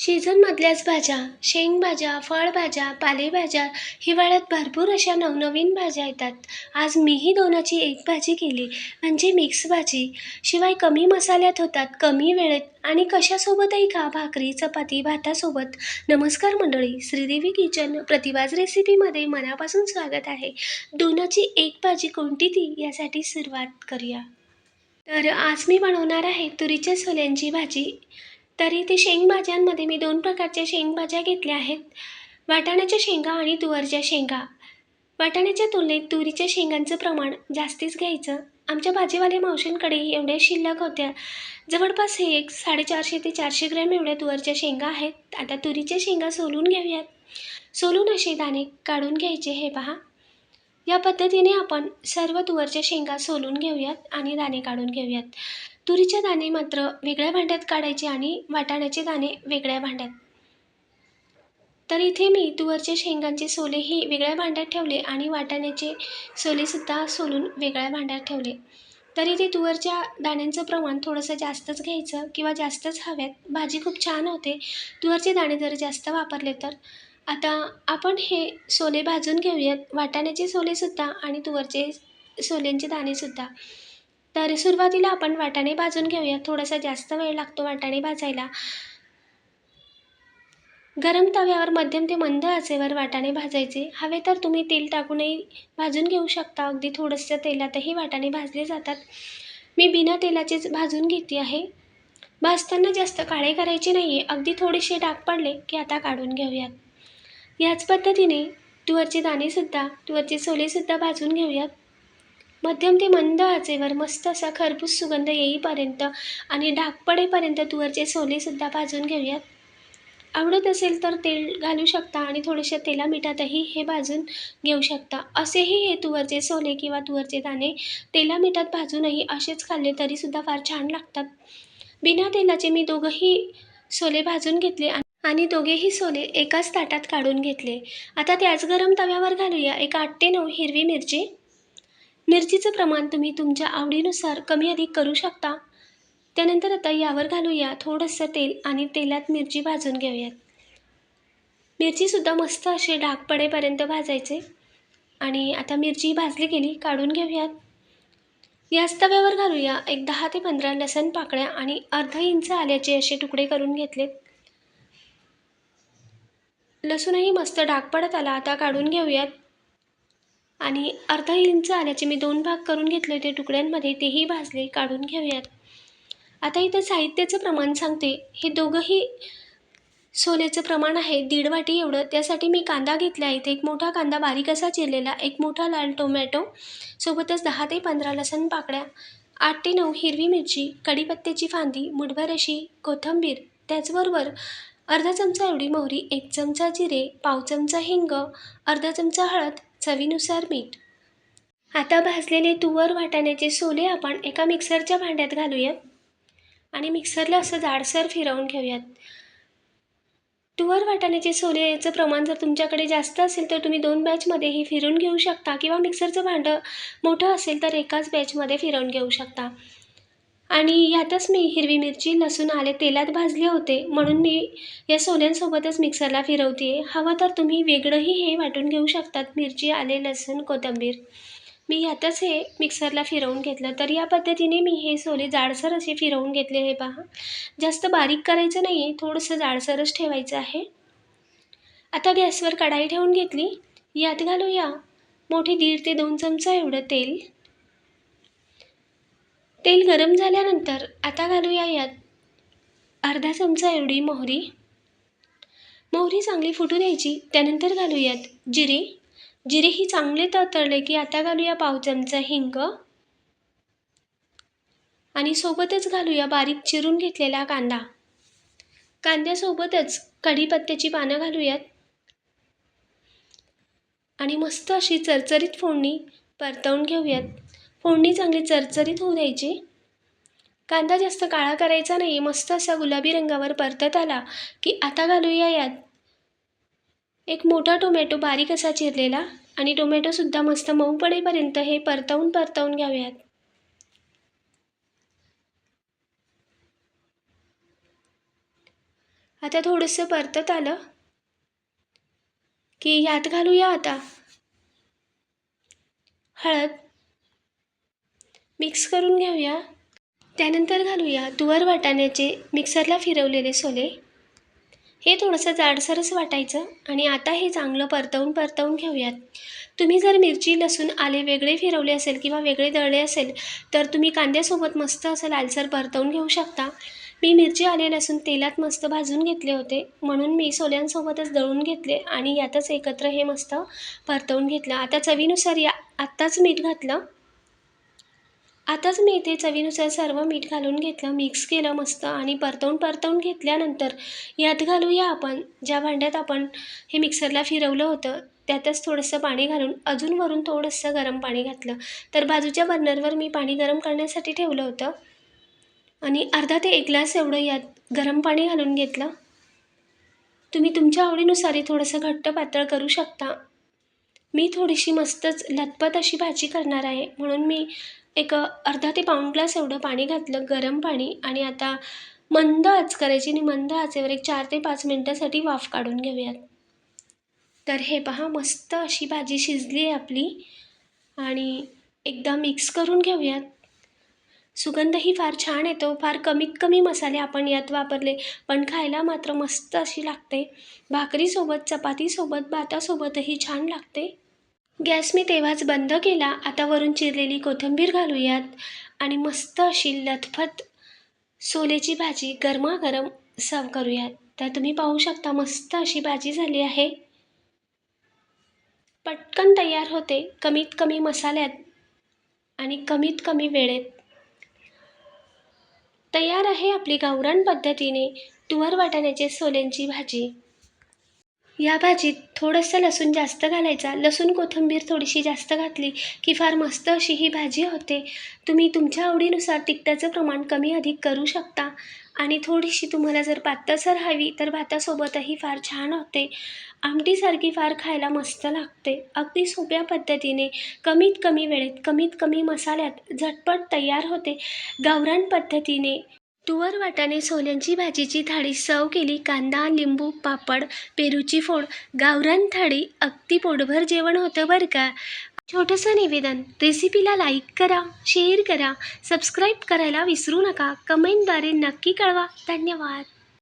सीझनमधल्याच भाज्या शेंगभाज्या फळभाज्या पालेभाज्या हिवाळ्यात भरपूर अशा नवनवीन भाज्या येतात. आज मीही दोनाची एक भाजी केली म्हणजे मिक्स भाजी. शिवाय कमी मसाल्यात होतात कमी वेळेत आणि कशासोबतही खा भाकरी चपाती भातासोबत. नमस्कार मंडळी श्रीदेवी किचन प्रतिभाज रेसिपीमध्ये मनापासून स्वागत आहे. दोनाची एक भाजी कोणती ती यासाठी सुरुवात करूया. तर आज मी बनवणार आहे तुरीच्या सोल्यांची भाजी. तर इथे शेंगभाज्यांमध्ये मी दोन प्रकारच्या शेंगभाज्या घेतल्या आहेत. वाटाण्याच्या शेंगा आणि तुवरच्या शेंगा. वाटाण्याच्या तुलनेत तुरीच्या शेंगांचं प्रमाण जास्तीच घ्यायचं. आमच्या भाजीवाले मावशींकडे एवढ्या शिल्लक होत्या. जवळपास हे एक साडेचारशे ते चारशे ग्रॅम एवढ्या तुवरच्या शेंगा आहेत. आता तुरीच्या शेंगा सोलून घेऊयात. सोलून असे दाणे काढून घ्यायचे हे पहा. या पद्धतीने आपण सर्व तुवरच्या शेंगा सोलून घेऊयात आणि दाणे काढून घेऊयात. तुरीचे दाणे मात्र वेगळ्या भांड्यात काढायचे आणि वाटाण्याचे दाणे वेगळ्या भांड्यात. तर इथे मी तुवरच्या शेंगांचे सोलेही वेगळ्या भांड्यात ठेवले आणि वाटाण्याचे सोलेसुद्धा सोलून वेगळ्या भांड्यात ठेवले. तर इथे तुवरच्या दाण्यांचं प्रमाण थोडंसं जास्तच घ्यायचं किंवा जास्तच हव्यात भाजी खूप छान होते. तुवरचे दाणे जर जास्त वापरले तर. आता आपण हे सोले भाजून घेऊयात. वाटाण्याचे सोलेसुद्धा आणि तुवरचे सोल्यांचे दाणेसुद्धा. तर सुरुवातीला आपण वाटाणे भाजून घेऊया. थोडासा जास्त वेळ लागतो वाटाणे भाजायला. गरम तव्यावर मध्यम ते मंद आचेवर वाटाणे भाजायचे. हवे तर तुम्ही तेल टाकूनही भाजून घेऊ शकता. अगदी थोडंसं तेलातही वाटाणे भाजले जातात. मी बिना तेलाचेच भाजून घेते आहे. भाजताना जास्त काळे करायचे नाही आहे अगदी थोडेसे डाग पडले की आता काढून घेऊयात. याच पद्धतीने तुवरचे दाणेसुद्धा तुवरचे सोलेसुद्धा भाजून घेऊयात. मध्यम ते मंद आचेवर मस्त असा खरपूस सुगंध येईपर्यंत आणि डाग पडेपर्यंत तुवरचे सोलेसुद्धा भाजून घेऊयात. आवडत असेल तर तेल घालू शकता आणि थोडेसे तेला मिठातही हे भाजून घेऊ शकता. असेही हे तुवरचे सोले किंवा तुवरचे दाणे तेला मिठात भाजूनही असेच खाल्ले तरीसुद्धा फार छान लागतात. बिना तेलाचे मी दोघंही सोले भाजून घेतले आणि दोघेही सोले एकाच ताटात काढून घेतले. आता त्याच गरम तव्यावर घालूया. एक आठ ते नऊ हिरवी मिरची मिरचीचं प्रमाण तुम्ही तुमच्या आवडीनुसार कमी अधिक करू शकता. त्यानंतर आता यावर घालूया थोडंसं तेल आणि तेलात मिरची भाजून घेऊयात. मिरचीसुद्धा मस्त असे डाग पडेपर्यंत भाजायचे. आणि आता मिरची भाजली गेली काढून घेऊयात. याच तव्यावर घालूया एक दहा ते पंधरा लसण पाकळ्या आणि अर्धा इंच आल्याचे असे तुकडे करून घेतलेत. लसूणही मस्त डाग पडत आला आता काढून घेऊयात. आणि अर्धा इंच आल्याचे मी दोन भाग करून घेतले होते. तुकड्यांमध्ये तेही भाजले काढून घेऊयात. आता इथं साहित्याचं प्रमाण सांगते. हे दोघंही सोल्याचं प्रमाण आहे. दीड वाटी एवढं. त्यासाठी मी कांदा घेतला इथे एक मोठा कांदा बारीक असा चिरलेला. एक मोठा लाल टोमॅटो. सोबतच दहा ते पंधरा लसण पाकळ्या. आठ ते नऊ हिरवी मिरची. कढीपत्त्याची फांदी. मुठभर अशी कोथिंबीर. त्याचबरोबर अर्धा चमचा एवढी मोहरी. एक चमचा जिरे. पाव चमचा हिंग. अर्धा चमचा हळद. चवीनुसार मीठ. आता भाजलेले तुवर वाटाण्याचे सोले आपण एका मिक्सरच्या भांड्यात घालूयात आणि मिक्सरला असं जाडसर फिरवून घेऊयात. तुवर वाटाण्याचे सोले याचं प्रमाण जर तुमच्याकडे जास्त असेल तर तुम्ही दोन बॅचमध्येही फिरून घेऊ शकता किंवा मिक्सरचं भांडं मोठं असेल तर एकाच बॅचमध्ये फिरवून घेऊ शकता. आणि यातच मी हिरवी मिरची लसूण आले तेलात भाजले होते. म्हणून मी या सोन्यांसोबतच मिक्सरला फिरवते हवं तर तुम्ही वेगळंही हे वाटून घेऊ शकतात. मिरची आले लसूण कोथिंबीर. मी यातच हे मिक्सरला फिरवून घेतलं. तर या पद्धतीने मी हे सोले जाडसर असे फिरवून घेतले हे पहा. जास्त बारीक करायचं नाही आहे थोडंसं जाडसरच ठेवायचं आहे. आता गॅसवर कढाई ठेवून घेतली. यात घालूया मोठे दीड ते दोन चमचा एवढं तेल. तेल गरम झाल्यानंतर आता घालूया यात. अर्धा चमचा एवढी मोहरी. मोहरी चांगली फुटू द्यायची त्यानंतर घालूयात जिरे. जिरे ही चांगले तळले की आता घालूया पाव चमचा हिंग. आणि सोबतच घालूया बारीक चिरून घेतलेला कांदा. कांद्यासोबतच कढीपत्त्याची पानं घालूयात आणि मस्त अशी चरचरीत फोडणी परतवून घेऊयात फोडणी चांगली चरचरीत होऊ द्यायची. कांदा जास्त काळा करायचा नाही मस्त असा गुलाबी रंगावर परतत आला की आता घालूया यात. एक मोठा टोमॅटो बारीक असा चिरलेला आणि टोमॅटोसुद्धा मस्त मऊ पडेपर्यंत हे परतवून परतवून घ्याव्यात. आता थोडंसं परतत आलं की यात घालूया आता. हळद मिक्स करून घेऊया त्यानंतर घालूया तुवर वाटाण्याचे मिक्सरला फिरवलेले सोले. हे थोडंसं जाडसरच वाटायचं आणि आता हे चांगलं परतवून परतवून घेऊयात. तुम्ही जर मिरची लसूण आले वेगळे फिरवले असेल किंवा वेगळे दळले असेल तर तुम्ही कांद्यासोबत मस्त असं लालसर परतवून घेऊ शकता. मी मिरची आले लसूण तेलात मस्त भाजून घेतले होते. म्हणून मी सोल्यांसोबतच दळून घेतले आणि यातच एकत्र हे मस्त परतवून घेतलं. आता चवीनुसार या आत्ताच मीठ घातलं. आताच मी इथे चवीनुसार सर्व मीठ घालून घेतलं मिक्स केलं मस्त आणि परतवून परतवून घेतल्यानंतर यात घालूया आपण. ज्या भांड्यात आपण हे मिक्सरला फिरवलं होतं त्यातच थोडंसं पाणी घालून अजून वरून थोडंसं गरम पाणी घातलं. तर बाजूच्या बर्नरवर मी पाणी गरम करण्यासाठी ठेवलं होतं. आणि अर्धा ते एक ग्लास एवढं यात गरम पाणी घालून घेतलं. तुम्ही तुमच्या आवडीनुसारही थोडंसं घट्ट पातळ करू शकता. मी थोडीशी मस्तच लतपत अशी भाजी करणार आहे म्हणून मी एक अर्धा ते पाऊण ग्लास एवढं पाणी घातलं गरम पाणी आणि आता मंद आच करायची आणि मंद आचेवर एक चार ते पाच मिनटासाठी वाफ काढून घेऊयात. तर हे पहा मस्त अशी भाजी शिजली आहे आपली. आणि एकदा मिक्स करून घेऊयात. सुगंधही फार छान येतो फार कमीत कमी मसाले आपण यात वापरले पण खायला मात्र मस्त अशी लागते. भाकरीसोबत चपातीसोबत भातासोबतही छान लागते. गॅस मी तेव्हाच बंद केला. आता वरून चिरलेली कोथिंबीर घालूयात. आणि मस्त अशी लथपथ सोलेची भाजी गरमागरम सर्व करूयात. तर तुम्ही पाहू शकता मस्त अशी भाजी झाली आहे. पटकन तयार होते. कमीत कमी मसाल्यात आणि कमीत कमी वेळेत. तयार आहे आपली गावरान पद्धतीने तुवर वाटाण्याचे सोल्यांची भाजी. या भाजीत थोडंसं लसूण जास्त घालायचा. लसूण कोथिंबीर थोडीशी जास्त घातली की फार मस्त अशी ही भाजी होते. तुम्ही तुमच्या आवडीनुसार तिखटाचं प्रमाण कमी अधिक करू शकता. आणि थोडीशी तुम्हाला जर पातळसर हवी तर भातासोबतही फार छान होते. आमटीसारखी फार खायला मस्त लागते. अगदी सोप्या पद्धतीने कमीत कमी वेळेत कमीत कमी मसाल्यात झटपट तयार होते. गावरान पद्धतीने तुवर वाटाणे सोल्यांची भाजीची थाळी सव केली कांदा लिंबू पापड पेरूची फोड गावरान थाळी अगदी पोटभर जेवण होतं बरं का? छोटंसं निवेदन रेसिपीला लाईक करा शेअर करा सबस्क्राईब करायला विसरू नका. कमेंटद्वारे नक्की कळवा. धन्यवाद.